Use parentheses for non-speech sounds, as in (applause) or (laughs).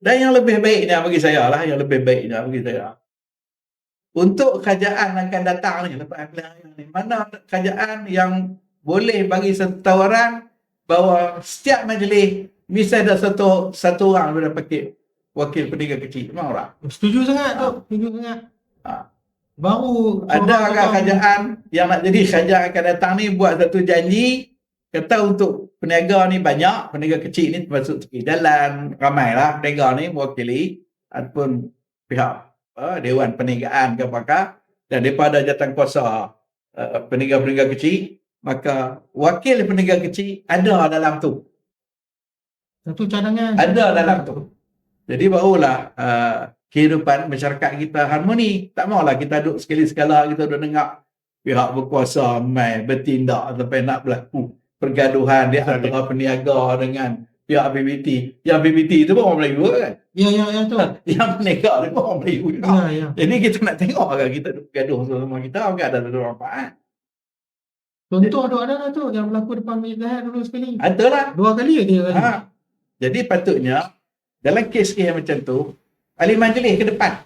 Dan yang lebih baiknya bagi saya lah, yang lebih baiknya bagi saya. Untuk kerajaan akan datang ni, lepas pilihan raya ni, mana kerajaan yang boleh bagi satu tawaran bahawa setiap majlis mesti ada satu satu orang boleh pakai wakil peniaga kecil. Mau tak? Setuju sangat tu, setuju sangat. Ha. Baru Ada orang agak kerajaan yang nak jadi kerajaan akan datang ni buat satu janji kata untuk peniaga ni banyak, peniaga kecil ni termasuk tepi jalan, ramai lah peniaga ni mewakili ataupun pihak uh, Dewan Perniagaan ke apakah dan daripada jatan kuasa uh, peniaga-peniaga kecil maka wakil peniaga kecil ada dalam tu Satu cadangan. ada dalam tu. Jadi barulah uh, kehidupan masyarakat kita harmoni. Tak maulah kita duduk sekali sekala kita duduk dengar pihak berkuasa mai bertindak sampai nak berlaku pergaduhan di Betul. antara peniaga dengan pihak BBT. Yang BBT itu pun orang Melayu kan? Ya, ya, ya tu. (laughs) Yang peniaga itu pun orang Melayu juga. Ya, ya. Jadi kita nak tengok kan kita duduk gaduh sama kita agak ada ada manfaat. Contoh ada ada lah tu yang berlaku depan Masjid Zahid dulu sekali. Ada lah. Dua kali ke tiga kali? Ha. Jadi patutnya dalam kes-kes yang macam tu, ahli majlis ke depan.